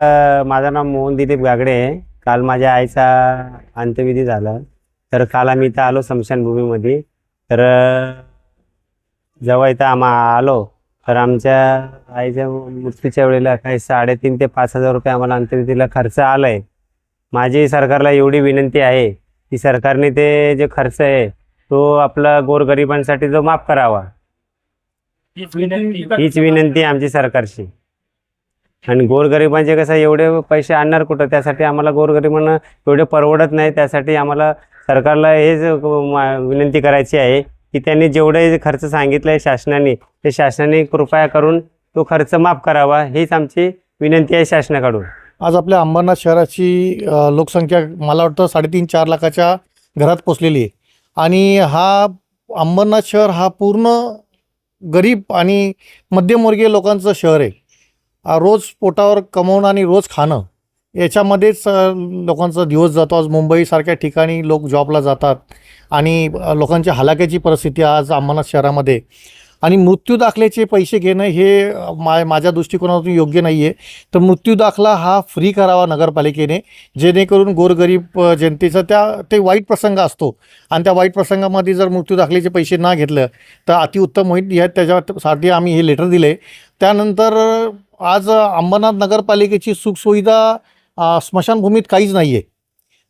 अ, माझं नाव मोहन दिलीप गागडे आहे. काल माझ्या आईचा अंत्यविधी झाला. तर काल आम्ही इथं आलो स्मशानभूमीमध्ये तर अ, जेव्हा इथं आम्हा आलो तर आमच्या आईच्या मृत्यूच्या वेळेला काही साडेतीन ते पाच हजार रुपये आम्हाला अंत्यविधीला खर्च आलाय. माझी सरकारला एवढी विनंती आहे की सरकारने ते जे खर्च आहे तो आपला गोरगरिबांसाठी जो माफ करावा. हीच विनंती. आहे आमची सरकारची. आणि गोरगरिबांचे कसं एवढे पैसे आणणार कुठं? त्यासाठी आम्हाला गोरगरिबांना एवढे परवडत नाही. त्यासाठी आम्हाला सरकारला हेच मा- विनंती करायची आहे की त्यांनी जेवढे खर्च सांगितलं आहे शासनाने ते शासनाने कृपया करून तो खर्च माफ करावा. हीच आमची विनंती आहे शासनाकडून. आज आपल्या अंबरनाथ शहराची लोकसंख्या मला वाटतं साडेतीन चार लाखाच्या घरात पोचलेली आहे. आणि हा अंबरनाथ शहर हा पूर्ण गरीब आणि मध्यमवर्गीय लोकांचं शहर आहे. रोज पोटावर कमवणं आणि रोज खाणं याच्यामध्येच लोकांचा दिवस जातो. आज मुंबईसारख्या ठिकाणी लोक जॉबला जातात आणि लोकांच्या लोकांची हलाख्याची परिस्थिती आज आम्हाला शहरामध्ये आणि मृत्यू दाखल्याचे पैसे घेणं हे मा माझ्या दृष्टिकोनातून योग्य नाही आहे तर मृत्यू दाखला हा फ्री करावा नगरपालिकेने जेणेकरून गोरगरीब जनतेचा त्या ते वाईट प्रसंग असतो. आणि त्या वाईट प्रसंगामध्ये जर मृत्यू दाखल्याचे पैसे ना घेतलं तर अतिउत्तम होईल या त्याच्यासाठी आम्ही हे लेटर दिले. त्यानंतर आज अंबरनाथ नगरपालिकेची सुखसुविधा स्मशानभूमीत काहीच नाही आहे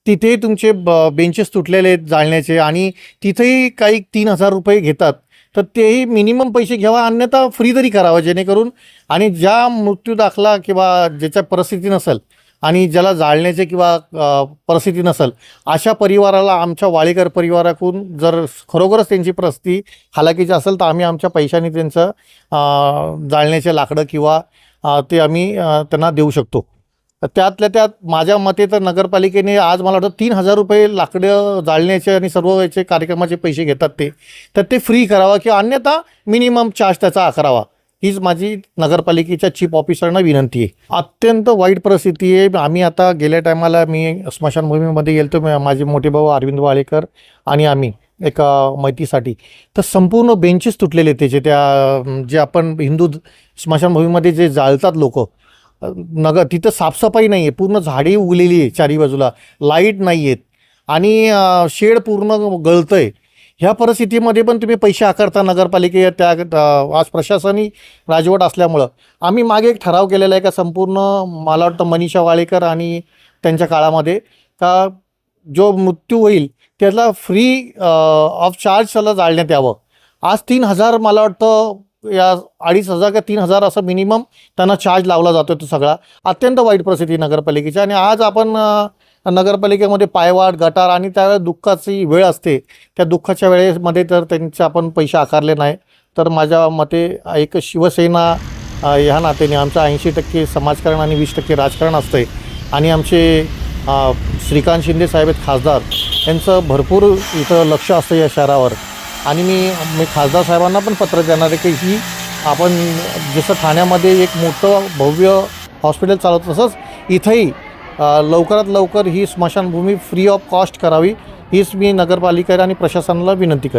तिथे तुमचे ब बेंचेस तुटलेले आहेत जाळण्याचे आणि तिथेही काही तीन हजार रुपये घेतात. तर तेही मिनिमम पैसे घ्यावा अन्यथा फ्री तरी करावं जेणेकरून आणि ज्या मृत्यू दाखला किंवा ज्याच्या परिस्थिती नसेल आणि ज्याला जाळण्याचे किंवा परिस्थिती नसेल अशा परिवाराला आमच्या वाळेकर परिवाराकडून जर खरोखरच त्यांची परिस्थिती हालाकीची असेल तर आम्ही आमच्या पैशाने त्यांचं जाळण्याचे लाकडं किंवा ते आम्ही त्यांना देऊ शकतो. तर त्यातल्या त्यात माझ्या मते तर नगरपालिकेने आज मला वाटतं तीन हजार रुपये लाकडं जाळण्याचे आणि सर्व याचे कार्यक्रमाचे पैसे घेतात ते. तर ते फ्री करावा किंवा अन्यथा मिनिमम चार्ज त्याचा आकारावा. हीच माझी नगरपालिकेच्या चीफ ऑफिसरना विनंती आहे. अत्यंत वाईट परिस्थिती आहे. आम्ही आता गेल्या टायमाला मी स्मशानभूमीमध्ये गेलतो. माझे मोठे भाऊ अरविंद वाळेकर आणि आम्ही एका मैतीसाठी तर संपूर्ण बेंचेस तुटलेले त्याचे. त्या जे आपण हिंदू स्मशानभूमीमध्ये जे जाळतात लोक नगर तिथं साफसफाई नाही आहे पूर्ण झाडी उगलेली आहे चारी बाजूला. लाइट नाही आहेत आणि शेड पूर्ण गळतं आहे ह्या परिस्थितीमध्ये पण तुम्ही पैसे आकारता नगरपालिके त्या आज प्रशासनी राजवट असल्यामुळं. आम्ही मागे एक ठराव केलेला आहे का संपूर्ण मला वाटतं मनीषा वाळेकर आणि त्यांच्या काळामध्ये का जो मृत्यू होईल त्याला फ्री ऑफ चार्ज त्याला जाळण्यात यावं. आज तीन हजार मला वाटतं या अडीच हजार का तीन हजार असं मिनिमम त्यांना चार्ज लावला जातो तो सगळा. अत्यंत वाईट परिस्थिती नगरपालिकेची. आणि आज आपण नगरपालिकेमध्ये पायवाट गटार आणि त्यावेळेस दुःखाची वेळ असते. त्या दुःखाच्या वेळेमध्ये तर त्यांचे आपण पैसे आकारले नाही. तर माझ्या मते एक शिवसेना ह्या नात्याने आमचं ऐंशी टक्के समाजकारण आणि वीस टक्के राजकारण असते आणि आमचे श्रीकांत शिंदे साहेब आहेत खासदार. यांचं भरपूर इथं लक्ष असतं या शहरावर. आणि मी मी खासदार साहेबांना पण पत्र देणार आहे की ही आपण जसं ठाण्यामध्ये एक मोठं भव्य हॉस्पिटल चालवत तसंच इथंही लवकरात लवकर ही स्मशानभूमी फ्री ऑफ कॉस्ट करावी हीच मी नगरपालिका आणि प्रशासनाला विनंती करेन.